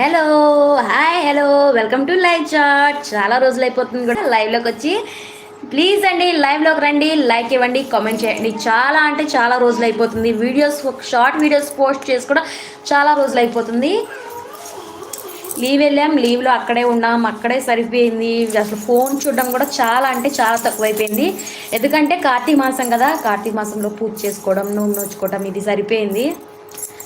Hello hi hello welcome to live chat చాలా రోజులు అయిపోతుంది కూడా. లైవ్లోకి వచ్చి ప్లీజ్ అండి లైవ్లోకి రండి లైక్ ఇవ్వండి కామెంట్ చేయండి. చాలా అంటే చాలా రోజులు అయిపోతుంది వీడియోస్ షార్ట్ వీడియోస్ పోస్ట్ చేసి కూడా చాలా రోజులు అయిపోతుంది లీవ్ వెళ్ళాం. లీవ్లో అక్కడే ఉన్నాం. అక్కడే సరిపోయింది. అసలు ఫోన్ చూడడం కూడా చాలా అంటే చాలా తక్కువైపోయింది. ఎందుకంటే కార్తీక మాసం కదా. కార్తీక మాసంలో పూజ చేసుకోవడం నూనె నోచుకోవడం ఇది సరిపోయింది.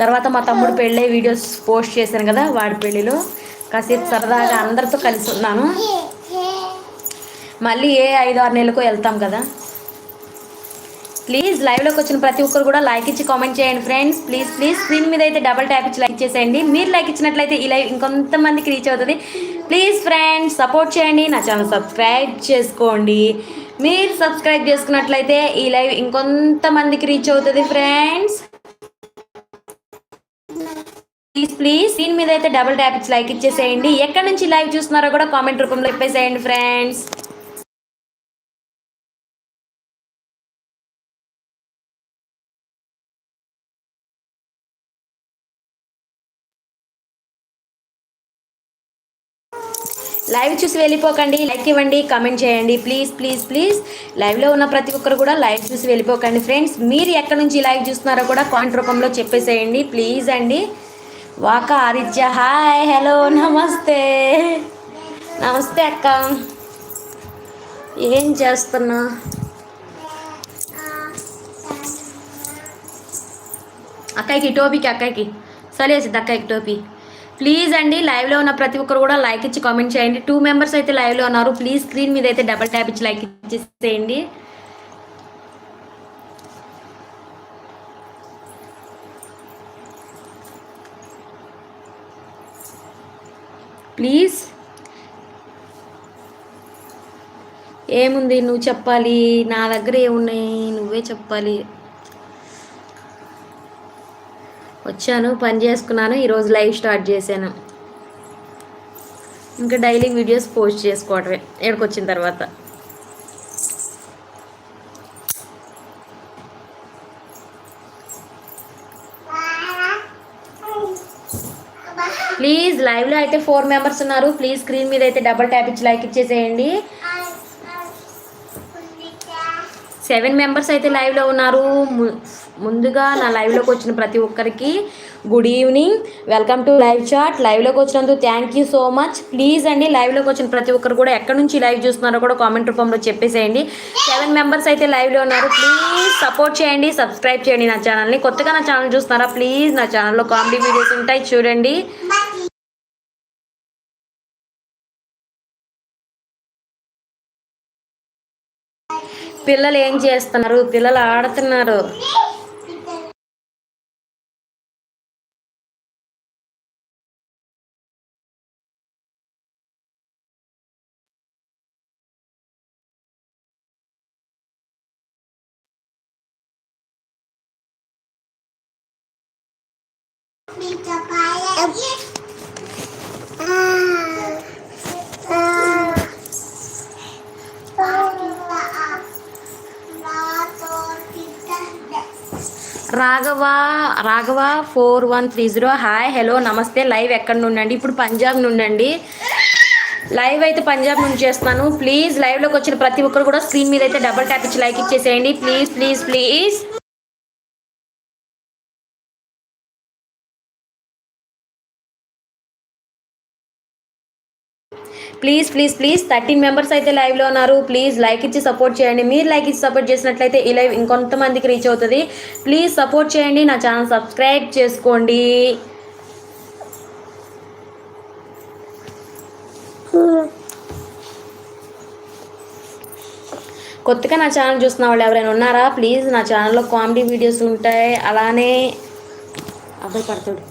తర్వాత మా తమ్ముడు పెళ్ళే వీడియోస్ పోస్ట్ చేశాను కదా వాడి పెళ్ళిలో. కాసేపు సరదాగా అందరితో కలిసి ఉన్నాను. మళ్ళీ ఏ ఐదు ఆరు నెలలకు వెళ్తాం కదా. ప్లీజ్ లైవ్లోకి వచ్చిన ప్రతి ఒక్కరు కూడా లైక్ ఇచ్చి కామెంట్ చేయండి ఫ్రెండ్స్. ప్లీజ్ ప్లీజ్ స్క్రీన్ మీద అయితే డబల్ ట్యాప్ ఇచ్చి లైక్ చేసేయండి. మీరు లైక్ ఇచ్చినట్లయితే ఈ లైవ్ ఇంకొంతమందికి రీచ్ అవుతుంది. ప్లీజ్ ఫ్రెండ్స్ సపోర్ట్ చేయండి. నా ఛానల్ సబ్స్క్రైబ్ చేసుకోండి. మీరు సబ్స్క్రైబ్ చేసుకున్నట్లయితే ఈ లైవ్ ఇంకొంతమందికి రీచ్ అవుతుంది ఫ్రెండ్స్. ప్లీజ్ ప్లీజ్ దీని మీద అయితే డబుల్ ట్యాప్ ఇచ్చి లైక్ ఇచ్చేసేయండి. ఎక్కడి నుంచి లైవ్ చూస్తున్నారో కూడా కామెంట్ రూపంలో చెప్పేసేయండి ఫ్రెండ్స్ లైవ్ చూసి వెళ్ళిపోకండి లైక్ ఇవ్వండి కామెంట్ చేయండి. ప్లీజ్ ప్లీజ్ ప్లీజ్ లైవ్లో ఉన్న ప్రతి ఒక్కరు కూడా లైవ్ చూసి వెళ్ళిపోకండి ఫ్రెండ్స్ మీరు ఎక్కడి నుంచి లైవ్ చూస్తున్నారో కూడా కామెంట్ రూపంలో చెప్పేసేయండి ప్లీజ్ అండి. వాక ఆదిత్య హాయ్ హలో నమస్తే. నమస్తే అక్క. ఏం చేస్తున్నా? అక్కకి టోపీకి అక్కకి సలేసిద్ది అక్కకి టోపీ. ప్లీజ్ అండి లైవ్లో ఉన్న ప్రతి ఒక్కరు కూడా లైక్ ఇచ్చి కామెంట్ చేయండి. టూ మెంబర్స్ అయితే లైవ్లో ఉన్నారు. ప్లీజ్ స్క్రీన్ మీద అయితే డబల్ ట్యాప్ ఇచ్చి లైక్ ఇచ్చేసేయండి. ప్లీజ్. ఏముంది నువ్వు చెప్పాలి. నా దగ్గర ఏమున్నాయి నువ్వే చెప్పాలి. వచ్చాను పని చేసుకున్నాను ఈరోజు లైవ్ స్టార్ట్ చేశాను. ఇంకా డైలీ వీడియోస్ పోస్ట్ చేసుకోవటమే ఎక్కడికి వచ్చిన తర్వాత. ప్లీజ్ లైవ్లో అయితే ఫోర్ మెంబర్స్ ఉన్నారు. ప్లీజ్ స్క్రీన్ మీద అయితే డబల్ ట్యాప్ ఇచ్చి లైక్ ఇచ్చేసేయండి. సెవెన్ మెంబర్స్ అయితే లైవ్లో ఉన్నారు. ము- ముందుగా నా లైవ్లోకి వచ్చిన ప్రతి ఒక్కరికి good evening. Welcome to live chat. లైవ్లోకి వచ్చినందుకు thank you so much. Please అండి లైవ్లోకి వచ్చిన ప్రతి ఒక్కరు కూడా ఎక్కడి నుంచి లైవ్ చూస్తున్నారో కూడా కామెంట్ రూపంలో చెప్పేసేయండి. సెవెన్ మెంబర్స్ అయితే లైవ్లో ఉన్నారు. ప్లీజ్ సపోర్ట్ చేయండి సబ్స్క్రైబ్ చేయండి నా ఛానల్ని. కొత్తగా నా ఛానల్ చూస్తున్నారా? ప్లీజ్ నా ఛానల్లో కామెడీ వీడియోస్ ఉంటాయి చూడండి. పిల్లలు ఏం చేస్తున్నారు? పిల్లలు ఆడుతున్నారు. Raghava Raghava four one three zero. Hi hello నమస్తే. లైవ్ ఎక్కడ నుండండి? ఇప్పుడు పంజాబ్ నుండండి. లైవ్ అయితే పంజాబ్ నుంచి చేస్తాను. ప్లీజ్ లైవ్లోకి వచ్చిన ప్రతి ఒక్కరు కూడా స్క్రీన్ మీద అయితే డబల్ ట్యాప్ ఇచ్చి లైక్ ఇచ్చేసేయండి. Please please please. Please please please thirteen members అయితే లైవ్లో ఉన్నారు. ప్లీజ్ లైక్ ఇచ్చి సపోర్ట్ చేయండి. మీరు లైక్ ఇచ్చి సపోర్ట్ చేసినట్లయితే ఈ లైవ్ ఇంకొంతమందికి రీచ్ అవుతుంది. ప్లీజ్ సపోర్ట్ చేయండి. నా ఛానల్ సబ్స్క్రైబ్ చేసుకోండి. కొత్తగా నా ఛానల్ చూస్తున్న వాళ్ళు ఎవరైనా ఉన్నారా? ప్లీజ్ నా ఛానల్లో కామెడీ వీడియోస్ ఉంటాయి. అలానే అబ్బాయి పడతాడు.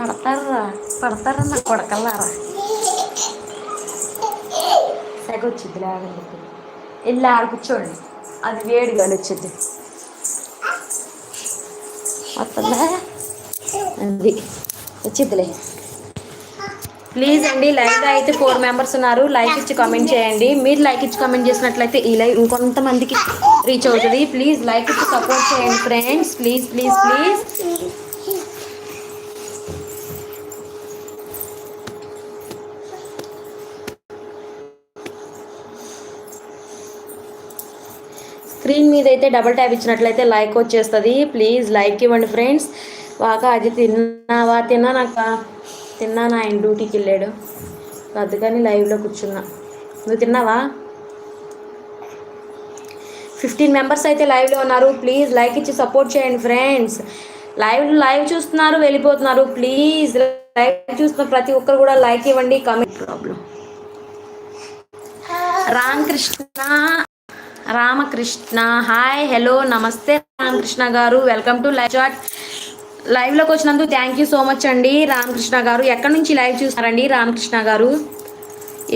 పడతారా పడతారా నా కొడకల్లారా? సెగ వచ్చింది లేదండి వెళ్ళి ఆడ కూర్చోండి. అది వేడి గాలి వచ్చింది వస్తుందా? అది వచ్చిద్దిలే. ప్లీజ్ అండి లైవ్ అయితే ఫోర్ మెంబర్స్ ఉన్నారు. లైక్ ఇచ్చి కామెంట్ చేయండి. మీరు లైక్ ఇచ్చి కామెంట్ చేసినట్లయితే ఈ లైవ్ ఇంకొంతమందికి రీచ్ అవుతుంది. ప్లీజ్ లైక్ ఇచ్చి సపోర్ట్ చేయండి friends. Please please please. Screen మీద అయితే డబుల్ ట్యాప్ ఇచ్చినట్లయితే లైక్ వచ్చేస్తుంది. ప్లీజ్ లైక్ ఇవ్వండి ఫ్రెండ్స్. వాక అది తిన్నావా? తిన్నానక్క తిన్నాను? ఆయన డ్యూటీకి వెళ్ళాడు? అందుకని లైవ్లో కూర్చున్నా. నువ్వు తిన్నావా? ఫిఫ్టీన్ మెంబర్స్ అయితే లైవ్లో ఉన్నారు. ప్లీజ్ లైక్ ఇచ్చి సపోర్ట్ చేయండి ఫ్రెండ్స్. లైవ్ లైవ్ చూస్తున్నారు వెళ్ళిపోతున్నారు. ప్లీజ్ లైవ్ చూస్తున్న ప్రతి ఒక్కరు కూడా లైక్ ఇవ్వండి. Comment problem Ramakrishna Ramakrishna. Hi hello నమస్తే రామకృష్ణ గారు. వెల్కమ్ టు లైవ్ చాట్ లైవ్లోకి వచ్చినందుకు థ్యాంక్ యూ సో మచ్ అండి. రామకృష్ణ గారు ఎక్కడి నుంచి లైవ్ చూస్తారండి రామకృష్ణ గారు?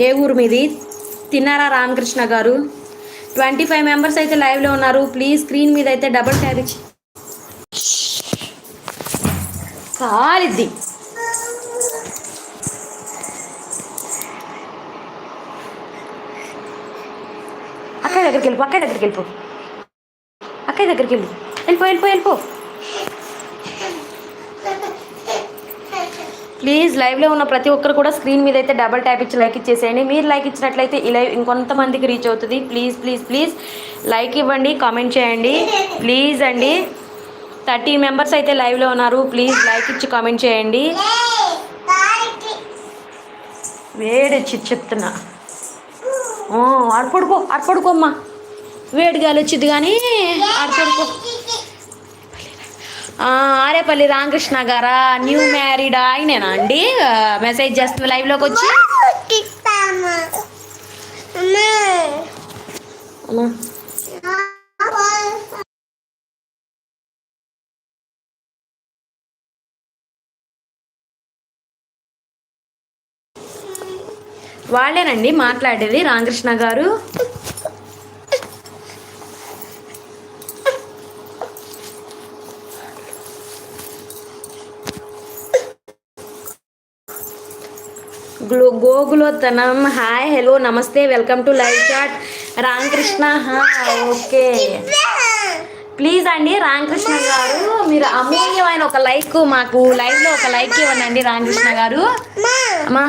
ఏ ఊరు మీది? తిన్నారా రామకృష్ణ గారు? ట్వంటీ ఫైవ్ మెంబర్స్ అయితే లైవ్లో ఉన్నారు. ప్లీజ్ స్క్రీన్ మీద అయితే డబుల్ ట్యాప్ ఇచ్చి కాలిద్ది. దగ్గరికి వెళ్ళిపో అక్కయ్య దగ్గరికి వెళ్ళిపో అక్కయ్య దగ్గరికి వెళ్ళి వెళ్ళిపో వెళ్ళిపో. వెళ్ళిపో ప్లీజ్ లైవ్లో ఉన్న ప్రతి ఒక్కరు కూడా స్క్రీన్ మీద అయితే డబల్ ట్యాప్ ఇచ్చి లైక్ ఇచ్చేసేయండి. మీరు లైక్ ఇచ్చినట్లయితే ఈ లైవ్ ఇంకొంతమందికి రీచ్ అవుతుంది. ప్లీజ్ ప్లీజ్ ప్లీజ్ లైక్ ఇవ్వండి కామెంట్ చేయండి. ప్లీజ్ అండి థర్టీ మెంబర్స్ అయితే లైవ్లో ఉన్నారు. ప్లీజ్ లైక్ ఇచ్చి కామెంట్ చేయండి. వేడి చెప్తున్నా ఓ, ఆడ పడుకో ఆడ పడుకో అమ్మా. వేడి గాలి వచ్చింది కానీ ఆడ పడుకో ఆ, ఆరేపల్లి రామకృష్ణ గారా? న్యూ మ్యారీడ్ ఆయనేనా అండి? మెసేజ్ చేస్తున్నా లైవ్లోకి వచ్చి. అమ్మా. వాళ్ళేనండి మాట్లాడేది? రామకృష్ణ గారు. గ్లో గోగులోత్తనం. హాయ్ హలో నమస్తే welcome to live chat. Ramakrishna okay. Please అండి రామకృష్ణ గారు మీరు అమూల్యమైన ఒక లైక్ మాకు లైవ్లో ఒక లైక్ ఇవ్వండి రామకృష్ణ గారు. అమ్మా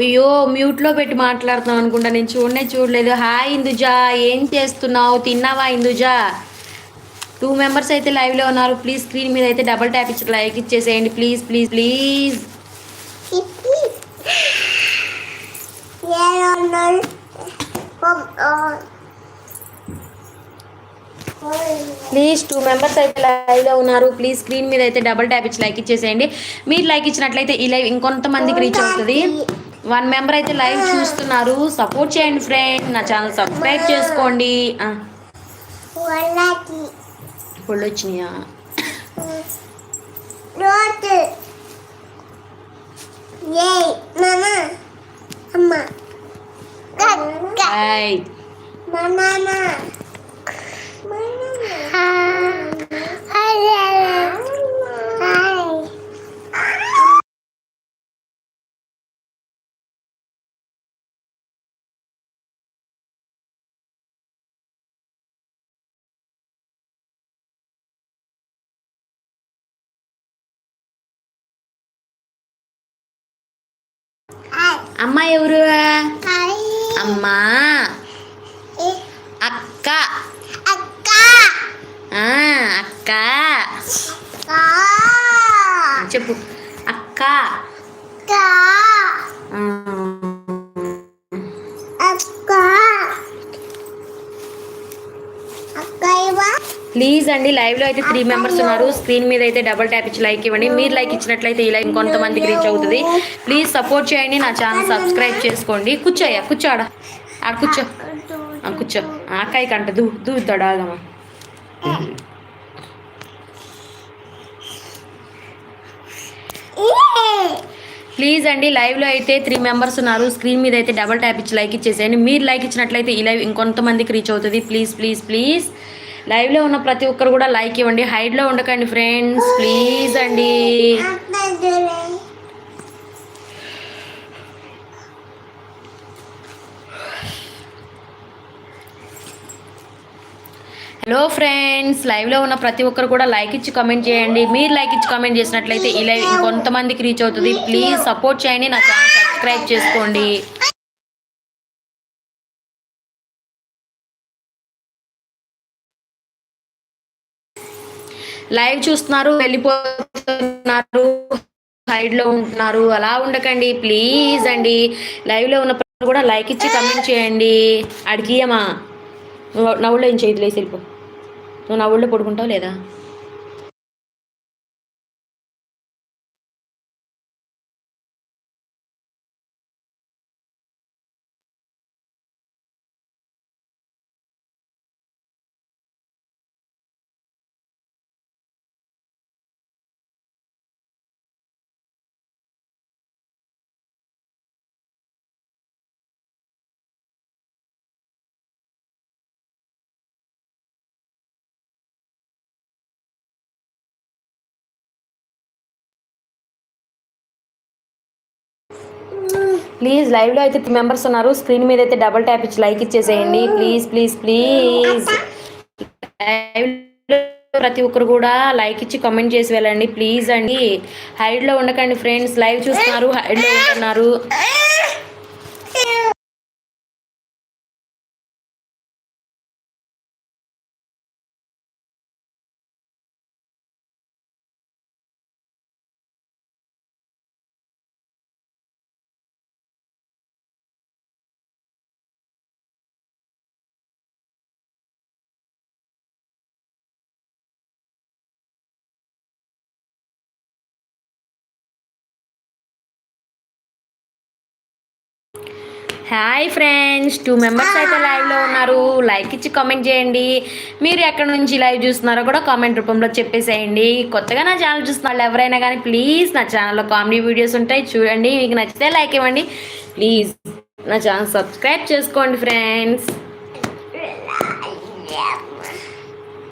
అయ్యో మ్యూట్లో పెట్టి మాట్లాడుతున్నాం అనుకుంటా నేను చూడనే చూడలేదు. హాయ్ ఇందుజా. ఏం చేస్తున్నావు? తిన్నావా ఇందుజా? టూ మెంబర్స్ అయితే లైవ్లో ఉన్నారు. ప్లీజ్ స్క్రీన్ మీద అయితే డబల్ ట్యాప్ ఇచ్చి లైక్ ఇచ్చేసేయండి. Please please please please two members అయితే లైవ్లో ఉన్నారు. ప్లీజ్ స్క్రీన్ మీద అయితే డబల్ ట్యాప్ ఇచ్చి లైక్ ఇచ్చేసేయండి. మీరు లైక్ ఇచ్చినట్లయితే ఈ లైవ్ ఇంకొంతమందికి రీచ్ అవుతుంది. వన్ మెంబర్ అయితే లైవ్ చూస్తున్నారు. సపోర్ట్ చేయండి ఫ్రెండ్ నా ఛానల్ సబ్స్క్రైబ్ చేసుకోండి. పళ్ళు వచ్చినాయా రోజు. అమ్మ హాయ్ నాన్న అమ్మ ఎవరు అమ్మా అక్క అక్క ఆ, అక్క చెప్పు అక్క అక్క అక్క ప్లీజ్ అండి లైవ్లో అయితే త్రీ మెంబర్స్ ఉన్నారు. స్క్రీన్ మీద అయితే డబల్ ట్యాప్ ఇచ్చి లైక్ ఇవ్వండి. మీరు లైక్ ఇచ్చినట్లయితే ఈ లైవ్ ఇంకొంతమందికి రీచ్ అవుతుంది. ప్లీజ్ సపోర్ట్ చేయండి. నా ఛానల్ సబ్స్క్రైబ్ చేసుకోండి. కూర్చోయ్యా కూర్చోడా ఆ కూర్చో. ఆ, కూర్చో. ఆకాయ కంట దూ దూతాడు ఆగమా ప్లీజ్ అండి లైవ్లో అయితే త్రీ మెంబర్స్ ఉన్నారు. స్క్రీన్ మీద అయితే డబల్ ట్యాప్ ఇచ్చి లైక్ ఇచ్చేసేయండి. మీరు లైక్ ఇచ్చినట్లయితే ఈ లైవ్ ఇంకొంతమందికి రీచ్ అవుతుంది. ప్లీజ్ ప్లీజ్ ప్లీజ్ లైవ్లో ఉన్న ప్రతి ఒక్కరు కూడా లైక్ ఇవ్వండి. హైడ్లో ఉండకండి ఫ్రెండ్స్. ప్లీజ్ అండి. హలో ఫ్రెండ్స్ లైవ్లో ఉన్న ప్రతి ఒక్కరు కూడా లైక్ ఇచ్చి కమెంట్ చేయండి. మీరు లైక్ ఇచ్చి కమెంట్ చేసినట్లయితే ఈ లైవ్ ఇంకొంతమందికి రీచ్ అవుతుంది. ప్లీజ్ సపోర్ట్ చేయండి. నా ఛానల్ సబ్స్క్రైబ్ చేసుకోండి. లైవ్ చూస్తున్నారు వెళ్ళిపోతున్నారు సైడ్లో ఉంటున్నారు అలా ఉండకండి. ప్లీజ్ అండి. లైవ్లో ఉన్న కూడా లైక్ ఇచ్చి కమెంట్ చేయండి. అడిగియమా నువ్వు నా ఊళ్ళో ఏం చేయట్లేదు లేసి వెళ్ళిపో. నువ్వు నా ఊళ్ళో పడుకుంటావు లేదా? ప్లీజ్ లైవ్లో అయితే త్రీ మెంబర్స్ ఉన్నారు. స్క్రీన్ మీద అయితే డబల్ ట్యాప్ ఇచ్చి లైక్ ఇచ్చేసేయండి. Please please please. లైవ్లో ప్రతి ఒక్కరు కూడా లైక్ ఇచ్చి కామెంట్ చేసి వెళ్ళండి. ప్లీజ్ అండి. హైడ్లో ఉండకండి ఫ్రెండ్స్. లైవ్ చూస్తున్నారు. హైడ్లో ఉంటున్నారు. హాయ్ ఫ్రెండ్స్ టూ మెంబర్స్ అయితే లైవ్లో ఉన్నారు. లైక్ ఇచ్చి కామెంట్ చేయండి. మీరు ఎక్కడ నుంచి లైవ్ చూస్తున్నారో కూడా కామెంట్ రూపంలో చెప్పేసేయండి. కొత్తగా నా ఛానల్ చూస్తున్న వాళ్ళు ఎవరైనా కానీ ప్లీజ్ నా ఛానల్లో కామెడీ వీడియోస్ ఉంటాయి. చూడండి. మీకు నచ్చితే లైక్ ఇవ్వండి. ప్లీజ్ నా ఛానల్ సబ్స్క్రైబ్ చేసుకోండి ఫ్రెండ్స్